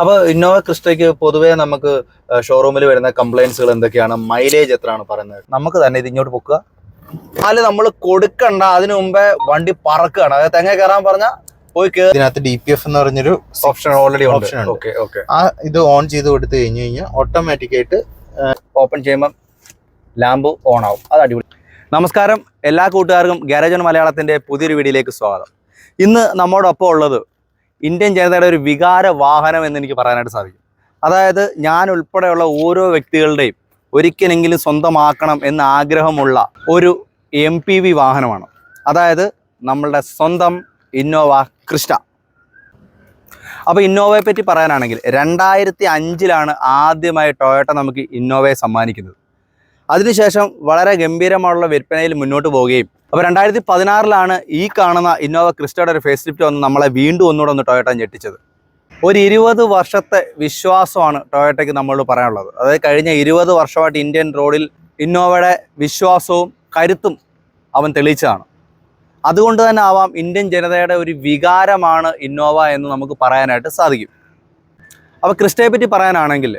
അപ്പോൾ ഇന്നോവ ക്രിസ്റ്റയ്ക്ക് പൊതുവേ നമുക്ക് ഷോറൂമിൽ വരുന്ന കംപ്ലൈൻസുകൾ എന്തൊക്കെയാണ്? മൈലേജ് എത്രയാണ് പറയുന്നത്? നമുക്ക് തന്നെ ഇത് ഇങ്ങോട്ട് പൊക്കുക. അതിൽ നമ്മൾ കൊടുക്കണ്ട അതിനു മുമ്പേ വണ്ടി പറക്കുകയാണ്. അതായത് തെങ്ങ കയറാൻ പറഞ്ഞാൽ പോയി ഇതിനകത്ത് ഡി പി എഫ് എന്ന് പറഞ്ഞൊരു ഓപ്ഷൻ ഓൾറെഡി ഓപ്ഷൻ ഉണ്ട്. ഓക്കെ ഓക്കെ ആ ഇത് ഓൺ ചെയ്ത് കൊടുത്തു കഴിഞ്ഞു കഴിഞ്ഞാൽ ഓട്ടോമാറ്റിക് ആയിട്ട് ഓപ്പൺ ചെയ്യുമ്പോൾ ലാമ്പ് ഓൺ ആവും. അത് അടിപൊളി. നമസ്കാരം. എല്ലാ കൂട്ടുകാർക്കും ഗാരേജൻ മലയാളത്തിന്റെ പുതിയൊരു വീഡിയോയിലേക്ക് സ്വാഗതം. ഇന്ന് നമ്മോടൊപ്പം ഉള്ളത് ഇന്ത്യൻ ജനതയുടെ ഒരു വികാര വാഹനം എന്ന് എനിക്ക് പറയാനായിട്ട് സാധിക്കും. അതായത് ഞാൻ ഉൾപ്പെടെയുള്ള ഓരോ വ്യക്തികളുടെയും ഒരിക്കലെങ്കിലും സ്വന്തമാക്കണം എന്ന ആഗ്രഹമുള്ള ഒരു എം പി വി വാഹനമാണ്. അതായത് നമ്മളുടെ സ്വന്തം ഇന്നോവ ക്രിസ്റ്റ. അപ്പോൾ ഇന്നോവയെ പറ്റി പറയാനാണെങ്കിൽ രണ്ടായിരത്തി അഞ്ചിലാണ് ആദ്യമായി ടൊയോട്ട നമുക്ക് ഇന്നോവയെ സമ്മാനിക്കുന്നത്. അതിനുശേഷം വളരെ ഗംഭീരമായുള്ള വിൽപ്പനയിൽ മുന്നോട്ട് പോവുകയും. അപ്പോൾ രണ്ടായിരത്തി പതിനാറിലാണ് ഈ കാണുന്ന ഇന്നോവ ക്രിസ്റ്റയുടെ ഒരു ഫേസ് ലിഫ്റ്റ് വന്ന് നമ്മളെ വീണ്ടും ഒന്നുകൂടെ ഒന്ന് ടൊയോട്ട ഞെട്ടിച്ചത്. ഒരു ഇരുപത് വർഷത്തെ വിശ്വാസമാണ് ടൊയോട്ടയ്ക്ക് നമ്മളോട് പറയാനുള്ളത്. അതായത് കഴിഞ്ഞ ഇരുപത് വർഷമായിട്ട് ഇന്ത്യൻ റോഡിൽ ഇന്നോവയുടെ വിശ്വാസവും കരുത്തും അവൻ തെളിയിച്ചതാണ്. അതുകൊണ്ട് തന്നെ ആവാം ഇന്ത്യൻ ജനതയുടെ ഒരു വികാരമാണ് ഇന്നോവ എന്ന് നമുക്ക് പറയാനായിട്ട് സാധിക്കും. അപ്പോൾ ക്രിസ്റ്റയെ പറ്റി പറയാനാണെങ്കിൽ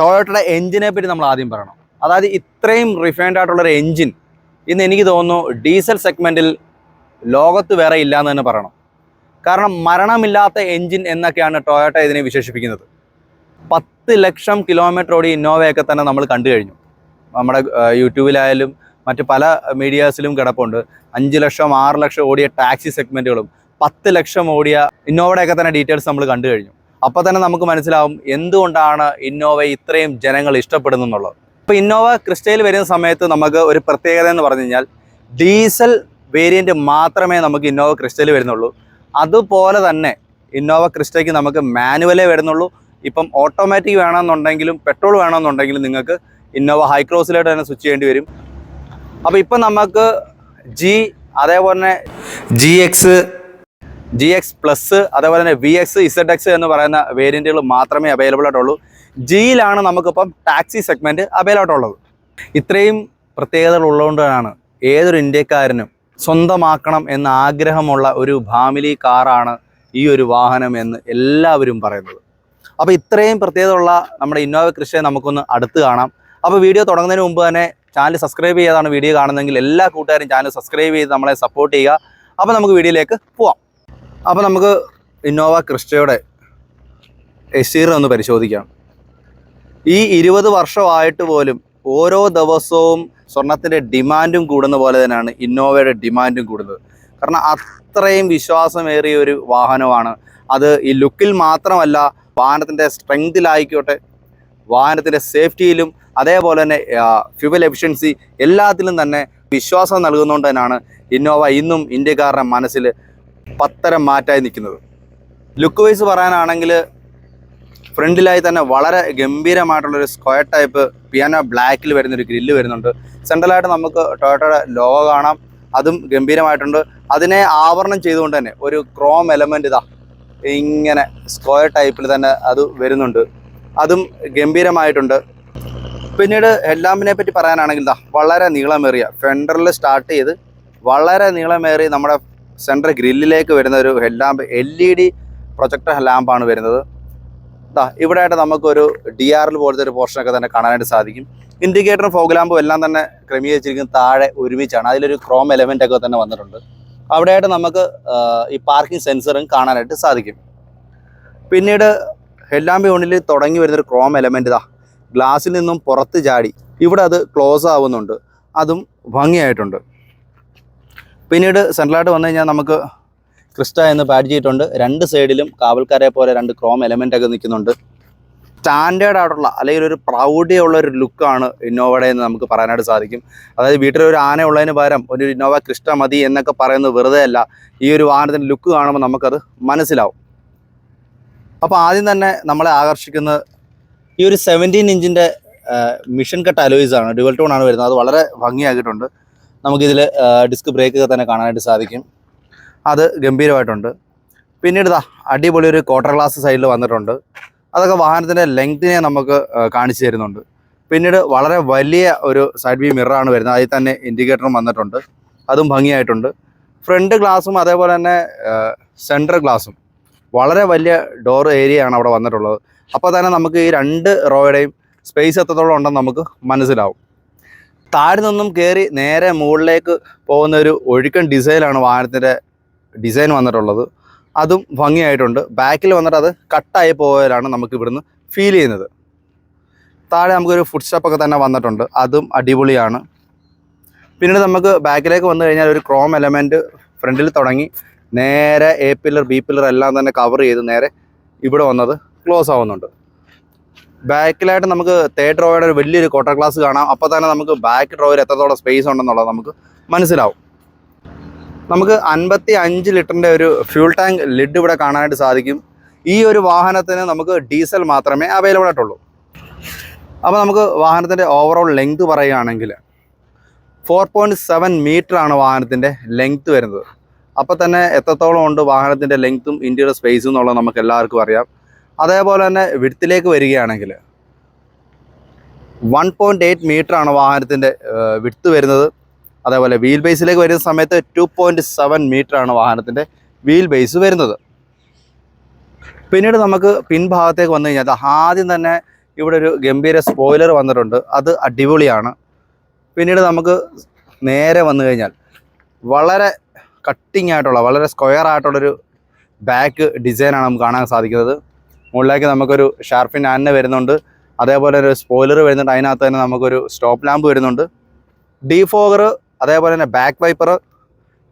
ടൊയോട്ടയുടെ എഞ്ചിനെ പറ്റി നമ്മൾ ആദ്യം പറയണം. അതായത് ഇത്രയും റിഫൈൻഡ് ആയിട്ടുള്ള ഒരു എൻജിൻ ഇന്ന് എനിക്ക് തോന്നുന്നു ഡീസൽ സെഗ്മെന്റിൽ ലോകത്ത് വേറെ ഇല്ല എന്ന് തന്നെ പറയണം. കാരണം മരണമില്ലാത്ത എൻജിൻ എന്നൊക്കെയാണ് ടൊയോട്ട ഇതിനെ വിശേഷിപ്പിക്കുന്നത്. പത്ത് ലക്ഷം കിലോമീറ്റർ ഓടി ഇന്നോവയൊക്കെ തന്നെ നമ്മൾ കണ്ടു കഴിഞ്ഞു. നമ്മുടെ യൂട്യൂബിലായാലും മറ്റ് പല മീഡിയാസിലും കിടപ്പുണ്ട്. അഞ്ച് ലക്ഷം ആറ് ലക്ഷം ഓടിയ ടാക്സി സെഗ്മെന്റുകളും പത്ത് ലക്ഷം ഓടിയ ഇന്നോവയുടെയൊക്കെ തന്നെ ഡീറ്റെയിൽസ് നമ്മൾ കണ്ടു കഴിഞ്ഞു. അപ്പോൾ തന്നെ നമുക്ക് മനസ്സിലാവും എന്തുകൊണ്ടാണ് ഇന്നോവയെ ഇത്രയും ജനങ്ങൾ ഇഷ്ടപ്പെടുന്നു എന്നുള്ളത് ഇപ്പോൾ ഇന്നോവ ക്രിസ്റ്റയിൽ വരുന്ന സമയത്ത് നമുക്ക് ഒരു പ്രത്യേകത എന്ന് പറഞ്ഞു കഴിഞ്ഞാൽ ഡീസൽ വേരിയന്റ് മാത്രമേ നമുക്ക് ഇന്നോവ ക്രിസ്റ്റയിൽ വരുന്നുള്ളൂ. അതുപോലെ തന്നെ ഇന്നോവ ക്രിസ്റ്റയ്ക്ക് നമുക്ക് മാനുവലേ വരുന്നുള്ളൂ. ഇപ്പം ഓട്ടോമാറ്റിക് വേണമെന്നുണ്ടെങ്കിലും പെട്രോൾ വേണമെന്നുണ്ടെങ്കിലും നിങ്ങൾക്ക് ഇന്നോവ ഹൈക്രോസിലായിട്ട് തന്നെ സ്വിച്ച് ചെയ്യേണ്ടി വരും. അപ്പോൾ ഇപ്പം നമുക്ക് ജി അതേപോലെ തന്നെ G X G X plus അതേപോലെ തന്നെ വി എക്സ് ഇസഡ് എക്സ് എന്ന് പറയുന്ന വേരിയന്റുകൾ മാത്രമേ അവൈലബിൾ ആയിട്ടുള്ളൂ. ജിയിലാണ് നമുക്കിപ്പം ടാക്സി സെഗ്മെന്റ് അവൈലബിളായിട്ടുള്ളത് ഇത്രയും പ്രത്യേകതകൾ ഉള്ളതുകൊണ്ടാണ് ഏതൊരു ഇന്ത്യക്കാരനും സ്വന്തമാക്കണം എന്ന ആഗ്രഹമുള്ള ഒരു ഫാമിലി കാറാണ് ഈ ഒരു വാഹനം എന്ന് എല്ലാവരും പറയുന്നത്. അപ്പോൾ ഇത്രയും പ്രത്യേകതയുള്ള നമ്മുടെ ഇന്നോവ കൃഷിയെ നമുക്കൊന്ന് അടുത്ത് കാണാം. അപ്പോൾ വീഡിയോ തുടങ്ങുന്നതിന് മുമ്പ് തന്നെ ചാനൽ സബ്സ്ക്രൈബ് ചെയ്താണ് വീഡിയോ കാണുന്നതെങ്കിൽ എല്ലാ കൂട്ടുകാരും ചാനൽ സബ്സ്ക്രൈബ് ചെയ്ത് നമ്മളെ സപ്പോർട്ട് ചെയ്യുക. അപ്പോൾ നമുക്ക് വീഡിയോയിലേക്ക് പോവാം. അപ്പോൾ നമുക്ക് ഇന്നോവ ക്രിസ്റ്റയുടെ എസ്റ്റീർ ഒന്ന് പരിശോധിക്കാം. ഈ ഇരുപത് വർഷമായിട്ട് പോലും ഓരോ ദിവസവും സ്വർണത്തിന്റെ ഡിമാൻഡും കൂടുന്ന പോലെ തന്നെയാണ് ഇന്നോവയുടെ ഡിമാൻഡും കൂടുന്നത്. കാരണം അത്രയും വിശ്വാസമേറിയ ഒരു വാഹനമാണ്. അത് ഈ ലുക്കിൽ മാത്രമല്ല വാഹനത്തിന്റെ സ്ട്രെങ്തിലായിക്കോട്ടെ വാഹനത്തിന്റെ സേഫ്റ്റിയിലും അതേപോലെ തന്നെ ഫ്യൂവൽ എഫിഷ്യൻസി എല്ലാത്തിലും തന്നെ വിശ്വാസം നൽകുന്നതുകൊണ്ട് തന്നെയാണ് ഇന്നോവ ഇന്നും ഇന്ത്യക്കാരുടെ മനസ്സിൽ പത്തരം മാറ്റായി നിൽക്കുന്നത്. ലുക്ക് വൈസ് പറയാനാണെങ്കിൽ ഫ്രണ്ടിലായി തന്നെ വളരെ ഗംഭീരമായിട്ടുള്ളൊരു സ്ക്വയർ ടൈപ്പ് പിയാനോ ബ്ലാക്കിൽ വരുന്നൊരു ഗ്രില്ല് വരുന്നുണ്ട്. സെൻട്രലായിട്ട് നമുക്ക് ടൊയോട്ടയുടെ ലോഗോ കാണാം. അതും ഗംഭീരമായിട്ടുണ്ട്. അതിനെ ആവരണം ചെയ്തുകൊണ്ട് തന്നെ ഒരു ക്രോം എലമെന്റ് ഇതാ ഇങ്ങനെ സ്ക്വയർ ടൈപ്പിൽ തന്നെ അത് വരുന്നുണ്ട്. അതും ഗംഭീരമായിട്ടുണ്ട്. പിന്നീട് ഹെഡ്ലാമ്പിനെ പറ്റി പറയാനാണെങ്കിൽ ഇതാ വളരെ നീളമേറിയ ഫെൻഡറിൽ സ്റ്റാർട്ട് ചെയ്ത് വളരെ നീളമേറിയ നമ്മുടെ സെൻട്രൽ ഗ്രില്ലിലേക്ക് വരുന്ന ഒരു headlamp L E D projector ലാമ്പാണ് വരുന്നത്. ഇവിടെ ആയിട്ട് നമുക്കൊരു ഡി ആർ എൽ പോലത്തെ ഒരു പോർഷനൊക്കെ തന്നെ കാണാനായിട്ട് സാധിക്കും. ഇൻഡിക്കേറ്ററും ഫോഗ്ലാമ്പും എല്ലാം തന്നെ ക്രമീകരിച്ചിരിക്കുന്നത് താഴെ ഒരുമിച്ചാണ്. അതിലൊരു ക്രോം എലമെന്റ് ഒക്കെ തന്നെ വന്നിട്ടുണ്ട്. അവിടെയായിട്ട് നമുക്ക് ഈ പാർക്കിംഗ് സെൻസറും കാണാനായിട്ട് സാധിക്കും. പിന്നീട് ഹെഡ്ലാമ്പ് യൂണിറ്റിൽ തുടങ്ങി വരുന്നൊരു ക്രോം എലമെന്റ് ഇതാ ഗ്ലാസ്സിൽ നിന്നും പുറത്ത് ചാടി. ഇവിടെ അത് ക്ലോസ് ആവുന്നുണ്ട്. അതും ഭംഗിയായിട്ടുണ്ട്. പിന്നീട് സെൻട്രലായിട്ട് വന്നു കഴിഞ്ഞാൽ നമുക്ക് ക്രിസ്റ്റ എന്ന് പാഡ് ചെയ്തിട്ടുണ്ട്. രണ്ട് സൈഡിലും കാവൽക്കാരെ പോലെ രണ്ട് ക്രോം എലമെന്റ് ഒക്കെ നിൽക്കുന്നുണ്ട്. സ്റ്റാൻഡേർഡ് ആയിട്ടുള്ള അല്ലെങ്കിൽ ഒരു പ്രൗഢിയുള്ള ഒരു ലുക്കാണ് ഇന്നോവയുടെ എന്ന് നമുക്ക് പറയാനായിട്ട് സാധിക്കും. അതായത് വീട്ടിൽ ഒരു ആന ഉള്ളതിന് പകരം ഒരു ഇന്നോവ ക്രിസ്റ്റ മതി എന്നൊക്കെ പറയുന്നത് വെറുതെ അല്ല. ഈ ഒരു വാഹനത്തിന്റെ ലുക്ക് കാണുമ്പോൾ നമുക്കത് മനസ്സിലാവും. അപ്പോൾ ആദ്യം തന്നെ നമ്മളെ ആകർഷിക്കുന്ന ഈ ഒരു സെവന്റീൻ ഇഞ്ചിന്റെ മിഷൻ കട്ട് അലോയ്സ് ആണ്. ഡുവൽ ടോൺ ആണ് വരുന്നത്. അത് വളരെ ഭംഗിയാക്കിയിട്ടുണ്ട്. നമുക്കിതിൽ ഡിസ്ക് ബ്രേക്ക് ഒക്കെ തന്നെ കാണാനായിട്ട് സാധിക്കും. അത് ഗംഭീരമായിട്ടുണ്ട്. പിന്നീട് ഇതാ അടിപൊളി ഒരു ക്വാർട്ടർ ഗ്ലാസ് സൈഡിൽ വന്നിട്ടുണ്ട്. അതൊക്കെ വാഹനത്തിന്റെ ലെങ്തിനെ നമുക്ക് കാണിച്ചു തരുന്നുണ്ട്. പിന്നീട് വളരെ വലിയ ഒരു സൈഡ് വ്യൂ മിററാണ് വരുന്നത്. അതിൽ തന്നെ ഇൻഡിക്കേറ്ററും വന്നിട്ടുണ്ട്. അതും ഭംഗിയായിട്ടുണ്ട്. ഫ്രണ്ട് ഗ്ലാസും അതേപോലെ തന്നെ സെൻട്രൽ ഗ്ലാസും വളരെ വലിയ ഡോർ ഏരിയയാണ് അവിടെ വന്നിട്ടുള്ളത്. അപ്പോൾ തന്നെ നമുക്ക് ഈ രണ്ട് റോയുടെയും സ്പേസ് എത്രത്തോളം ഉണ്ടെന്ന് നമുക്ക് മനസ്സിലാവും. താഴെ നിന്നും കയറി നേരെ മുകളിലേക്ക് പോകുന്ന ഒരു ഒഴുക്കൻ ഡിസൈനാണ് വാഹനത്തിന്റെ ഡിസൈൻ വന്നിട്ടുള്ളത്. അതും ഭംഗിയായിട്ടുണ്ട്. ബാക്കിൽ വന്നിട്ട് അത് കട്ടായി പോയാലാണ് നമുക്ക് ഇവിടുന്ന് ഫീൽ ചെയ്യുന്നത്. താഴെ നമുക്കൊരു ഫുഡ് സ്റ്റെപ്പൊക്കെ തന്നെ വന്നിട്ടുണ്ട്. അതും അടിപൊളിയാണ്. പിന്നീട് നമുക്ക് ബാക്കിലേക്ക് വന്നു കഴിഞ്ഞാൽ ഒരു ക്രോം എലമെന്റ് ഫ്രണ്ടിൽ തുടങ്ങി നേരെ എ പില്ലർ ബി പില്ലർ എല്ലാം തന്നെ കവർ ചെയ്ത് നേരെ ഇവിടെ വന്നത് ക്ലോസ് ആവുന്നുണ്ട്. ബാക്കിലായിട്ട് നമുക്ക് തേർഡ് റോയുടെ ഒരു വലിയൊരു ക്വാർട്ടർ ക്ലാസ് കാണാം. അപ്പോൾ തന്നെ നമുക്ക് ബാക്ക് ഡ്രോയിൽ എത്രത്തോളം സ്പേസ് ഉണ്ടെന്നുള്ളത് നമുക്ക് മനസ്സിലാവും. നമുക്ക് അൻപത്തി അഞ്ച് ലിറ്ററിന്റെ ഒരു ഫ്യൂൾ ടാങ്ക് ലിഡ് ഇവിടെ കാണാനായിട്ട് സാധിക്കും. ഈ ഒരു വാഹനത്തിന് നമുക്ക് ഡീസൽ മാത്രമേ അവൈലബിൾ ആയിട്ടുള്ളൂ. അപ്പോൾ നമുക്ക് വാഹനത്തിന്റെ ഓവറോൾ ലെങ്ത് പറയുകയാണെങ്കിൽ ഫോർ പോയിന്റ് സെവൻ മീറ്റർ ആണ് വാഹനത്തിന്റെ ലെങ്ത് വരുന്നത്. അപ്പോൾ തന്നെ എത്രത്തോളം ഉണ്ട് വാഹനത്തിന്റെ ലെങ്ത്തും ഇന്ത്യയുടെ സ്പേസും എന്നുള്ളത് നമുക്ക് എല്ലാവർക്കും അറിയാം. അതേപോലെ തന്നെ വിടുത്തിലേക്ക് വരികയാണെങ്കിൽ വൺ പോയിന്റ് എയ്റ്റ് മീറ്റർ ആണ് വാഹനത്തിന്റെ വിടുത്ത് വരുന്നത്. അതേപോലെ വീൽ ബേസിലേക്ക് വരുന്ന സമയത്ത് ടു പോയിന്റ് സെവൻ മീറ്റർ ആണ് വാഹനത്തിന്റെ വീൽ ബേസ് വരുന്നത്. പിന്നീട് നമുക്ക് പിൻഭാഗത്തേക്ക് വന്നു കഴിഞ്ഞാൽ ആദ്യം തന്നെ ഇവിടെ ഒരു ഗംഭീര സ്പോയിലർ വന്നിട്ടുണ്ട്. അത് അടിപൊളിയാണ്. പിന്നീട് നമുക്ക് നേരെ വന്നു കഴിഞ്ഞാൽ വളരെ കട്ടിങ് ആയിട്ടുള്ള വളരെ സ്ക്വയർ ആയിട്ടുള്ളൊരു ബാക്ക് ഡിസൈനാണ് നമുക്ക് കാണാൻ സാധിക്കുന്നത്. മുകളിലേക്ക് നമുക്കൊരു ഷാർപ്പിൻ ആന വരുന്നുണ്ട്. അതേപോലെ ഒരു സ്പോയിലർ വരുന്നുണ്ട്. അതിനകത്ത് തന്നെ നമുക്കൊരു സ്റ്റോപ്പ് ലാമ്പ് വരുന്നുണ്ട്. ഡീഫോഗർ അതേപോലെ തന്നെ ബാക്ക് വൈപ്പർ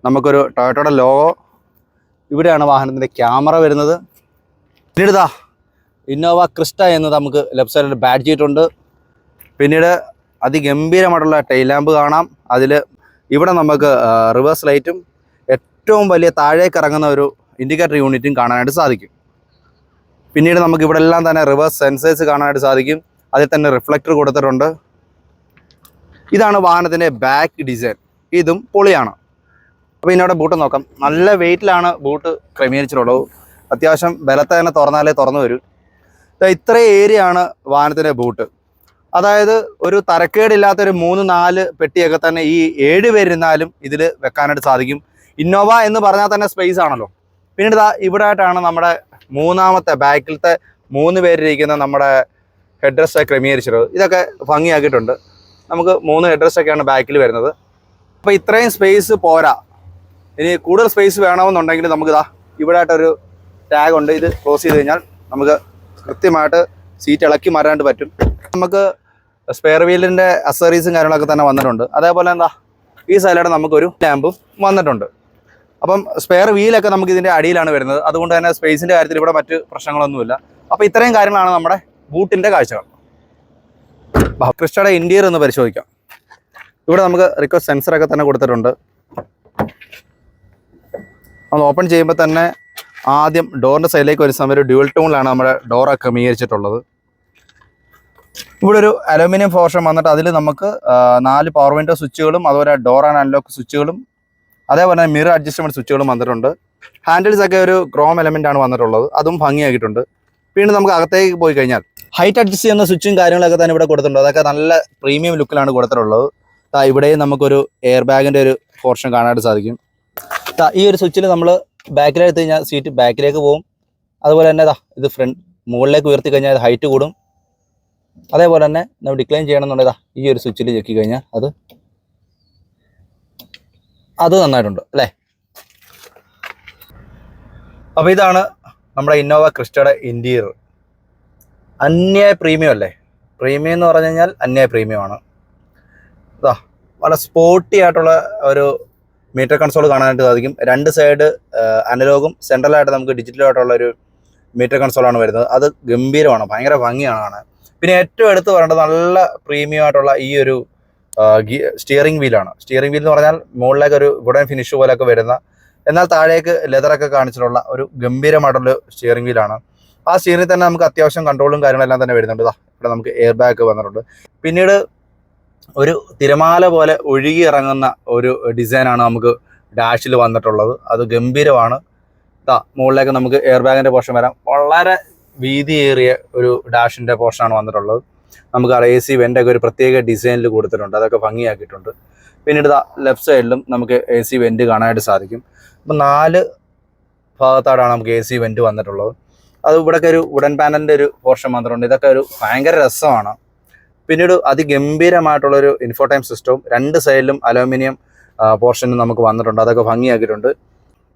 നമുക്കൊരു ടൊയോട്ടയുടെ ലോഗോ ഇവിടെയാണ് വാഹനത്തിന്റെ ക്യാമറ വരുന്നത്. പിന്നീട് ഇതാ ഇന്നോവ ക്രിസ്റ്റ എന്ന് നമുക്ക് ലെഫ്റ്റ് സൈഡിൽ ബാഡ് ചെയ്തിട്ടുണ്ട്. പിന്നീട് അതിഗംഭീരമായിട്ടുള്ള ടൈലാമ്പ് കാണാം. അതിൽ ഇവിടെ നമുക്ക് റിവേഴ്സ് ലൈറ്റും ഏറ്റവും വലിയ താഴേക്ക് ഇറങ്ങുന്ന ഒരു ഇൻഡിക്കേറ്റർ യൂണിറ്റും കാണാനായിട്ട് സാധിക്കും. പിന്നീട് നമുക്ക് ഇവിടെ എല്ലാം തന്നെ റിവേഴ്സ് സെൻസേഴ്സ് കാണാനായിട്ട് സാധിക്കും. അതിൽ തന്നെ റിഫ്ലക്ടർ കൊടുത്തിട്ടുണ്ട്. ഇതാണ് വാഹനത്തിന്റെ ബാക്ക് ഡിസൈൻ ഇതും പൊളിയാണ്. അപ്പോൾ ഇന്നോടെ ബൂട്ട് നോക്കാം. നല്ല വെയിറ്റിലാണ് ബൂട്ട് ക്രമീകരിച്ചിട്ടുള്ളത്. അത്യാവശ്യം ബലത്തെ തന്നെ തുറന്നാലേ തുറന്നു വരും. ഇത്രയും ഏരിയ ആണ് വാഹനത്തിന്റെ ബൂട്ട് അതായത് ഒരു തരക്കേടില്ലാത്ത ഒരു മൂന്ന് നാല് പെട്ടിയൊക്കെ തന്നെ ഈ ഏഴ് പേരിരുന്നാലും ഇതിൽ വെക്കാനായിട്ട് സാധിക്കും. ഇന്നോവ എന്ന് പറഞ്ഞാൽ തന്നെ സ്പേസ് ആണല്ലോ. പിന്നീട് ഇതാ ഇവിടെ ആയിട്ടാണ് നമ്മുടെ മൂന്നാമത്തെ ബാക്കിലത്തെ മൂന്ന് പേരിരിക്കുന്ന നമ്മുടെ ഹെഡ് റെസ്റ്റ് ക്രമീകരിച്ചിട്ടുള്ളത്. ഇതൊക്കെ ഭംഗിയാക്കിയിട്ടുണ്ട്. നമുക്ക് മൂന്ന് ഹെഡ് റെസ്റ്റ് ഒക്കെയാണ് ബാക്കിൽ വരുന്നത്. അപ്പോൾ ഇത്രയും സ്പേസ് പോരാ. ഇനി കൂടുതൽ സ്പേസ് വേണമെന്നുണ്ടെങ്കിൽ നമുക്ക് ഇതാ ഇവിടെ ആയിട്ടൊരു ടാഗ് ഉണ്ട്. ഇത് ക്ലോസ് ചെയ്ത് കഴിഞ്ഞാൽ നമുക്ക് കൃത്യമായിട്ട് സീറ്റ് ഇളക്കി മാറാണ്ട് പറ്റും. നമുക്ക് സ്പെയർ വീലിന്റെ അസറീസും കാര്യങ്ങളൊക്കെ തന്നെ വന്നിട്ടുണ്ട്. അതേപോലെ എന്താ? ഈ സൈഡിലൂടെ നമുക്കൊരു ലാമ്പും വന്നിട്ടുണ്ട്. അപ്പം സ്പെയർ വീലൊക്കെ നമുക്ക് ഇതിന്റെ അടിയിലാണ് വരുന്നത്. അതുകൊണ്ട് തന്നെ സ്പേസിന്റെ കാര്യത്തിൽ ഇവിടെ മറ്റ് പ്രശ്നങ്ങളൊന്നുമില്ല. അപ്പോൾ ഇത്രയും കാര്യങ്ങളാണ് നമ്മുടെ ബൂട്ടിന്റെ കാഴ്ചകൾ. ക്രിസ്റ്റയുടെ ഇന്റീരിയർ ഒന്ന് പരിശോധിക്കാം. ഇവിടെ നമുക്ക് റിക്വസ്റ്റ് സെൻസറൊക്കെ തന്നെ കൊടുത്തിട്ടുണ്ട്. നമ്മൾ ഓപ്പൺ ചെയ്യുമ്പോൾ തന്നെ ആദ്യം ഡോറിന്റെ സൈഡിലേക്ക് വരുന്ന സമയം ഒരു ഡ്യുവൽ ടൂണിലാണ് നമ്മുടെ ഡോറൊക്കെ ക്രമീകരിച്ചിട്ടുള്ളത്. ഇവിടെ ഒരു അലൂമിനിയം പോർഷൻ വന്നിട്ട് അതിൽ നമുക്ക് നാല് പവർ വിൻഡോ സ്വിച്ചുകളും അതുപോലെ ഡോർ ആൻഡ് അൺലോക്ക് സ്വിച്ചുകളും അതേപോലെ തന്നെ മിറർ അഡ്ജസ്റ്റ്മെന്റ് സ്വിച്ചുകളും വന്നിട്ടുണ്ട്. ഹാൻഡിൽസ് ഒക്കെ ഒരു ക്രോം എലമെന്റ് ആണ് വന്നിട്ടുള്ളത്. അതും ഭംഗിയാക്കിയിട്ടുണ്ട്. പിന്നെ നമുക്ക് അകത്തേക്ക് പോയി കഴിഞ്ഞാൽ ഹൈറ്റ് അഡ്ജസ്റ്റ് ചെയ്യുന്ന സ്വിച്ചും കാര്യങ്ങളൊക്കെ തന്നെ ഇവിടെ കൊടുത്തിട്ടുണ്ട്. അതൊക്കെ നല്ല പ്രീമിയം ലുക്കിലാണ് കൊടുത്തിട്ടുള്ളത്. ഇവിടെയും നമുക്കൊരു എയർ ബാഗിന്റെ ഒരു പോർഷൻ കാണാനായിട്ട് സാധിക്കും. ഈ ഒരു സ്വിച്ചിൽ നമ്മൾ ബാക്കിലെടുത്ത് കഴിഞ്ഞാൽ സീറ്റ് ബാക്കിലേക്ക് പോകും. അതുപോലെ തന്നെ ദാ ഇത് ഫ്രണ്ട് മുകളിലേക്ക് ഉയർത്തി കഴിഞ്ഞാൽ ഹൈറ്റ് കൂടും. അതേപോലെ തന്നെ നമ്മൾ ഡിക്ലൈൻ ചെയ്യണമെന്നുണ്ടെങ്കിൽ ഈ ഒരു സ്വിച്ചിൽ ചെക്കി കഴിഞ്ഞാൽ അത് അത് നന്നായിട്ടുണ്ട് അല്ലേ? അപ്പോൾ ഇതാണ് നമ്മുടെ ഇന്നോവ ക്രിസ്റ്റയുടെ ഇന്റീരിയർ അന്യായ പ്രീമിയം അല്ലേ? പ്രീമിയം എന്ന് പറഞ്ഞു കഴിഞ്ഞാൽ അന്യായ പ്രീമിയമാണ് ഇതാ വളരെ സ്പോർട്ടി ആയിട്ടുള്ള ഒരു മീറ്റർ കൺസോൾ കാണാനായിട്ട് സാധിക്കും. രണ്ട് സൈഡ് അനലോഗും സെൻട്രലായിട്ട് നമുക്ക് ഡിജിറ്റലായിട്ടുള്ള ഒരു മീറ്റർ കൺസോളാണ് വരുന്നത്. അത് ഗംഭീരമാണ് ഭയങ്കര ഭംഗിയാണ്. കാണാൻ പിന്നെ ഏറ്റവും എടുത്ത് പറയേണ്ടത് നല്ല പ്രീമിയം ആയിട്ടുള്ള ഈ ഒരു സ്റ്റിയറിംഗ് വീലാണ് സ്റ്റിയറിംഗ് വീൽ എന്ന് പറഞ്ഞാൽ മുകളിലേക്ക് ഒരു വുഡൻ ഫിനിഷ് പോലെയൊക്കെ വരുന്ന എന്നാൽ താഴേക്ക് ലെതറൊക്കെ കാണിച്ചിട്ടുള്ള ഒരു ഗംഭീരമായിട്ടുള്ള സ്റ്റിയറിംഗ് വീലാണ് ആ സ്റ്റിയറിൽ തന്നെ നമുക്ക് അത്യാവശ്യം കൺട്രോളും കാര്യങ്ങളെല്ലാം തന്നെ വരുന്നുണ്ട്. ഇതാ ഇവിടെ നമുക്ക് എയർ ബാഗ് വന്നിട്ടുണ്ട്. പിന്നീട് ഒരു തിരമാല പോലെ ഒഴുകി ഇറങ്ങുന്ന ഒരു ഡിസൈനാണ് നമുക്ക് ഡാഷിൽ വന്നിട്ടുള്ളത്. അത് ഗംഭീരമാണ്. ഇതാ മുകളിലേക്ക് നമുക്ക് എയർ ബാഗിന്റെ പോർഷൻ വരാം. വളരെ വീതിയേറിയ ഒരു ഡാഷിന്റെ പോർഷനാണ് വന്നിട്ടുള്ളത്. നമുക്ക് എ സി വെന്റൊക്കെ ഒരു പ്രത്യേക ഡിസൈനിൽ കൊടുത്തിട്ടുണ്ട്. അതൊക്കെ ഭംഗിയാക്കിയിട്ടുണ്ട്. പിന്നീട് ലെഫ്റ്റ് സൈഡിലും നമുക്ക് എ സി വെന്റ് കാണാനായിട്ട് സാധിക്കും. അപ്പം നാല് ഭാഗത്താണ് നമുക്ക് എ സി വെന്റ് വന്നിട്ടുള്ളത്. അത് ഇവിടെയൊക്കെ ഒരു വുഡൻ പാനലിന്റെ ഒരു പോർഷൻ മാത്രമുണ്ട്. ഇതൊക്കെ ഒരു ഭയങ്കര രസമാണ്. പിന്നീട് അതിഗംഭീരമായിട്ടുള്ളൊരു ഇൻഫോടൈം സിസ്റ്റവും രണ്ട് സൈഡിലും അലൂമിനിയം പോർഷനും നമുക്ക് വന്നിട്ടുണ്ട്. അതൊക്കെ ഭംഗിയാക്കിയിട്ടുണ്ട്.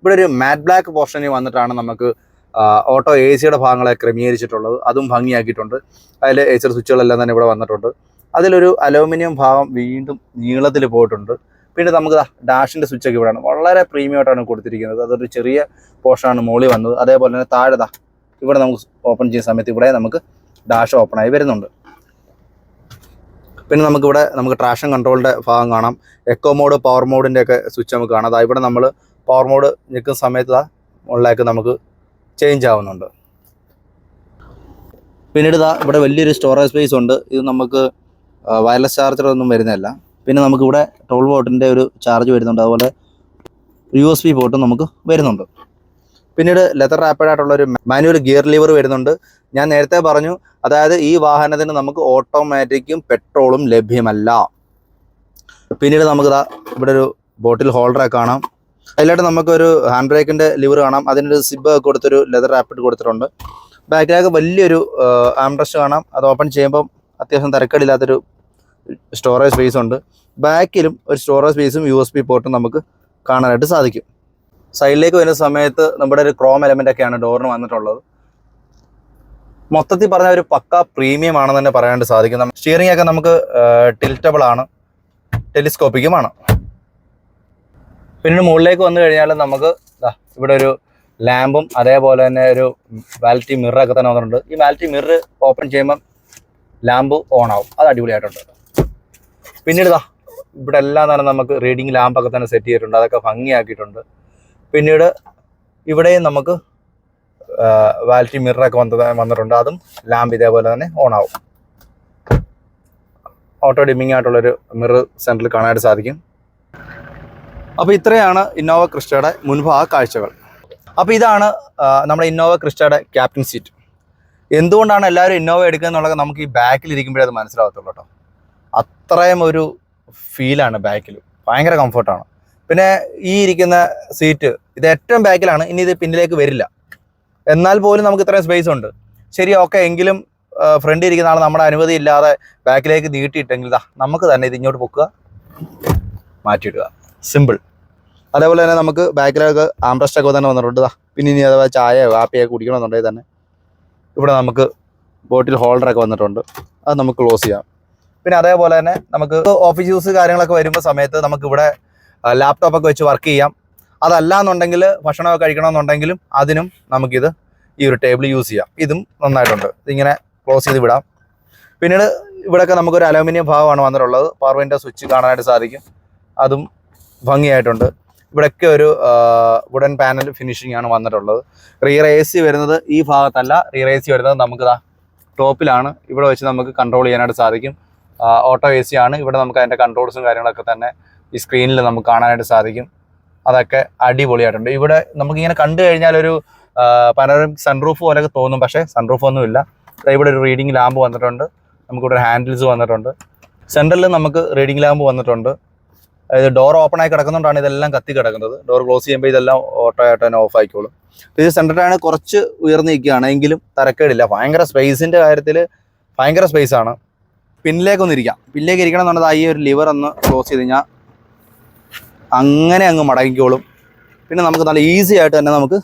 ഇവിടെ ഒരു മാറ്റ് ബ്ലാക്ക് പോർഷനിൽ വന്നിട്ടാണ് നമുക്ക് ഓട്ടോ എ സിയുടെ ഭാഗങ്ങളെ ക്രമീകരിച്ചിട്ടുള്ളത്. അതും ഭംഗിയാക്കിയിട്ടുണ്ട്. അതിൽ എ സിയുടെ സ്വിച്ചുകളെല്ലാം തന്നെ ഇവിടെ വന്നിട്ടുണ്ട്. അതിലൊരു അലൂമിനിയം ഭാഗം വീണ്ടും നീളത്തിൽ പോയിട്ടുണ്ട്. പിന്നെ നമുക്ക് ഡാഷിന്റെ സ്വിച്ചൊക്കെ ഇവിടെയാണ്. വളരെ പ്രീമിയം ആയിട്ടാണ് കൊടുത്തിരിക്കുന്നത്. അതൊരു ചെറിയ പോർഷനാണ് മോളി വന്നത്. അതേപോലെ തന്നെ താഴെ ദാ ഇവിടെ നമുക്ക് ഓപ്പൺ ചെയ്യുന്ന സമയത്ത് ഇവിടെ നമുക്ക് ഡാഷ് ഓപ്പണായി വരുന്നുണ്ട്. പിന്നെ നമുക്കിവിടെ നമുക്ക് ട്രാക്ഷൻ കൺട്രോളിന്റെ ഭാഗം കാണാം. എക്കോ മോഡ് പവർ മോഡിന്റെ ഒക്കെ സ്വിച്ച് നമുക്ക് കാണാം. അതാ ഇവിടെ നമ്മൾ പവർ മോഡ് നിൽക്കുന്ന സമയത്ത് മുകളിലേക്ക് നമുക്ക് ചേഞ്ച് ആവുന്നുണ്ട്. പിന്നീട് ഇതാ ഇവിടെ വലിയൊരു സ്റ്റോറേജ് സ്പേസ് ഉണ്ട്. ഇത് നമുക്ക് വയർലെസ് ചാർജറൊന്നും വരുന്നതല്ല. പിന്നെ നമുക്കിവിടെ ട്വൽവ് വോട്ടിന്റെ ഒരു ചാർജ് വരുന്നുണ്ട്. അതുപോലെ യു എസ് ബി പോർട്ടും നമുക്ക് വരുന്നുണ്ട്. പിന്നീട് ലെതർ റാപ്പിഡ് ആയിട്ടുള്ള ഒരു മാനുവൽ ഗിയർ ലിവർ വരുന്നുണ്ട്. ഞാൻ നേരത്തെ പറഞ്ഞു അതായത് ഈ വാഹനത്തിന് നമുക്ക് ഓട്ടോമാറ്റിക്കും പെട്രോളും ലഭ്യമല്ല. പിന്നീട് നമുക്ക് ഇവിടെ ഒരു ബോട്ടിൽ ഹോൾഡറെ കാണാം. അതിലായിട്ട് നമുക്കൊരു ഹാൻഡ് ബ്രേക്കിന്റെ ലിവർ കാണാം. അതിനൊരു സിബ് കൊടുത്തൊരു ലെതർ റാപ്പിഡ് കൊടുത്തിട്ടുണ്ട്. ബാക്കിലേക്ക് വലിയൊരു ആംബ്രസ്റ്റ് കാണാം. അത് ഓപ്പൺ ചെയ്യുമ്പം അത്യാവശ്യം തിരക്കടില്ലാത്തൊരു സ്റ്റോറേജ് സ്പേസ് ഉണ്ട്. ബാക്കിലും ഒരു സ്റ്റോറേജ് സ്പേസും യു എസ് ബി പോർട്ടും നമുക്ക് കാണാനായിട്ട് സാധിക്കും. സൈഡിലേക്ക് വരുന്ന സമയത്ത് നമ്മുടെ ഒരു ക്രോം എലമെന്റ് ഒക്കെയാണ് ഡോറിന് വന്നിട്ടുള്ളത്. മൊത്തത്തിൽ പറഞ്ഞ ഒരു പക്ക പ്രീമിയം ആണെന്ന് തന്നെ പറയാനായിട്ട് സാധിക്കും. സ്റ്റിയറിംഗ് ഒക്കെ നമുക്ക് ടിൽറ്റബിൾ ആണ്. ടെലിസ്കോപ്പിക്കുമാണ് പിന്നീട് മുകളിലേക്ക് വന്നു കഴിഞ്ഞാൽ നമുക്ക് ഇവിടെ ഒരു ലാമ്പും അതേപോലെ തന്നെ ഒരു വാലിറ്റി മിററൊക്കെ തന്നെ വന്നിട്ടുണ്ട്. ഈ വാലിറ്റി മിറർ ഓപ്പൺ ചെയ്യുമ്പം ലാമ്പ് ഓൺ ആവും. അത് അടിപൊളിയായിട്ടുണ്ട്. പിന്നീട് ഇവിടെ എല്ലാം തന്നെ നമുക്ക് റീഡിങ് ലാമ്പൊക്കെ തന്നെ സെറ്റ് ചെയ്തിട്ടുണ്ട്. അതൊക്കെ ഭംഗിയാക്കിയിട്ടുണ്ട്. പിന്നീട് ഇവിടെയും നമുക്ക് വാലിറ്റി മിററൊക്കെ വന്നത് വന്നിട്ടുണ്ട്. അതും ലാമ്പ് ഇതേപോലെ തന്നെ ഓൺ ആവും. ഓട്ടോ ഡിമ്മിങ് ആയിട്ടുള്ളൊരു മിറർ സെന്ററിൽ കാണാനായിട്ട് സാധിക്കും. അപ്പോൾ ഇത്രയാണ് ഇന്നോവ ക്രിസ്റ്റയുടെ മുൻഭാഗ കാഴ്ചകൾ. അപ്പോൾ ഇതാണ് നമ്മുടെ ഇന്നോവ ക്രിസ്റ്റയുടെ ക്യാപ്റ്റൻ സീറ്റ് എന്തുകൊണ്ടാണ് എല്ലാവരും ഇന്നോവ എടുക്കുക എന്നുള്ളത് നമുക്ക് ഈ ബാക്കിൽ ഇരിക്കുമ്പോഴേ അത് മനസ്സിലാകത്തുള്ളൂ കേട്ടോ. അത്രയും ഒരു ഫീലാണ് ബാക്കിൽ ഭയങ്കര കംഫർട്ടാണ് പിന്നെ ഈ ഇരിക്കുന്ന സീറ്റ് ഇത് ഏറ്റവും ബാക്കിലാണ് ഇനി ഇത് പിന്നിലേക്ക് വരില്ല. എന്നാൽ പോലും നമുക്ക് ഇത്രയും സ്പേസ് ഉണ്ട്. ശരി ഓക്കെ എങ്കിലും ഫ്രണ്ടിൽ ഇരിക്കുന്ന ആൾ നമ്മുടെ അനുമതി ഇല്ലാതെ ബാക്കിലേക്ക് നീട്ടിയിട്ടെങ്കിൽ ദാ നമുക്ക് തന്നെ ഇത് ഇങ്ങോട്ട് പൊക്കുക മാറ്റിയിടുക. സിമ്പിൾ അതേപോലെ തന്നെ നമുക്ക് ബാക്കിലേക്ക് ആംബ്രസ്റ്റ് ഒക്കെ തന്നെ വന്നിട്ടുണ്ട് ദാ. പിന്നെ ഇനി അഥവാ ചായയോ കാപ്പിയോ കുടിക്കണമെന്നുണ്ടെങ്കിൽ തന്നെ ഇവിടെ നമുക്ക് ബോട്ടിൽ ഹോൾഡറൊക്കെ വന്നിട്ടുണ്ട്. അത് നമുക്ക് ക്ലോസ് ചെയ്യാം. പിന്നെ അതേപോലെ തന്നെ നമുക്ക് ഓഫീസ് യൂസ് കാര്യങ്ങളൊക്കെ വരുമ്പോൾ സമയത്ത് നമുക്ക് ഇവിടെ ലാപ്ടോപ്പ് ഒക്കെ വെച്ച് വർക്ക് ചെയ്യാം. അതല്ല എന്നുണ്ടെങ്കിൽ ഭക്ഷണമൊക്കെ കഴിക്കണമെന്നുണ്ടെങ്കിലും അതിനും നമുക്കിത് ഈ ഒരു ടേബിൾ യൂസ് ചെയ്യാം. ഇതും നന്നായിട്ടുണ്ട്. ഇതിങ്ങനെ ക്ലോസ് ചെയ്ത് വിടാം. പിന്നീട് ഇവിടെയൊക്കെ നമുക്കൊരു അലൂമിനിയം ഭാഗമാണ് വന്നിട്ടുള്ളത്. പവർ വിൻഡോ സ്വിച്ച് കാണാനായിട്ട് സാധിക്കും. അതും ഭംഗിയായിട്ടുണ്ട്. ഇവിടെയൊക്കെ ഒരു വുഡൻ പാനൽ ഫിനിഷിംഗ് ആണ് വന്നിട്ടുള്ളത്. റിയർ എ സി വരുന്നത് ഈ ഭാഗത്തല്ല. റിയർ എ സി വരുന്നത് നമുക്ക് ടോപ്പിലാണ് ഇവിടെ വെച്ച് നമുക്ക് കൺട്രോൾ ചെയ്യാനായിട്ട് സാധിക്കും. ഓട്ടോ എ സി ആണ്. ഇവിടെ നമുക്ക് അതിന്റെ കൺട്രോൾസും കാര്യങ്ങളൊക്കെ തന്നെ ഈ സ്ക്രീനിൽ നമുക്ക് കാണാനായിട്ട് സാധിക്കും. അതൊക്കെ അടിപൊളിയായിട്ടുണ്ട്. ഇവിടെ നമുക്കിങ്ങനെ കണ്ടു കഴിഞ്ഞാൽ ഒരു പലരും സൺറൂഫ് പോലെയൊക്കെ തോന്നും. പക്ഷേ സൺറൂഫ് ഒന്നുമില്ല ഇവിടെ ഒരു റീഡിംഗ് ലാമ്പ് വന്നിട്ടുണ്ട്. നമുക്കിവിടെ ഹാൻഡിൽസ് വന്നിട്ടുണ്ട്. സെന്ററിൽ നമുക്ക് റീഡിംഗ് ലാമ്പ് വന്നിട്ടുണ്ട്. അതായത് ഡോർ ഓപ്പൺ ആയി കിടക്കുന്നതുകൊണ്ടാണ് ഇതെല്ലാം കത്തി കിടക്കുന്നത്. ഡോർ ക്ലോസ് ചെയ്യുമ്പോൾ ഇതെല്ലാം ഓട്ടോ ആയിട്ട് തന്നെ ഓഫ് ആയിക്കോളും. ഇത് സെന്ററിലാണ് കുറച്ച് ഉയർന്നിരിക്കുകയാണ് എങ്കിലും തരക്കേടില്ല. ഭയങ്കര സ്പേസിന്റെ കാര്യത്തിൽ ഭയങ്കര സ്പേസ് ആണ്. പിന്നിലേക്കൊന്ന് ഇരിക്കാം പിന്നിലേക്ക് ഇരിക്കണം എന്നുള്ളത് ഈ ഒരു ലിവർ ഒന്ന് ക്ലോസ് ചെയ്ത് കഴിഞ്ഞാൽ അങ്ങനെ അങ്ങ് മടങ്ങിക്കോളും. പിന്നെ നമുക്ക് നല്ല ഈസി ആയിട്ട് തന്നെ നമുക്ക്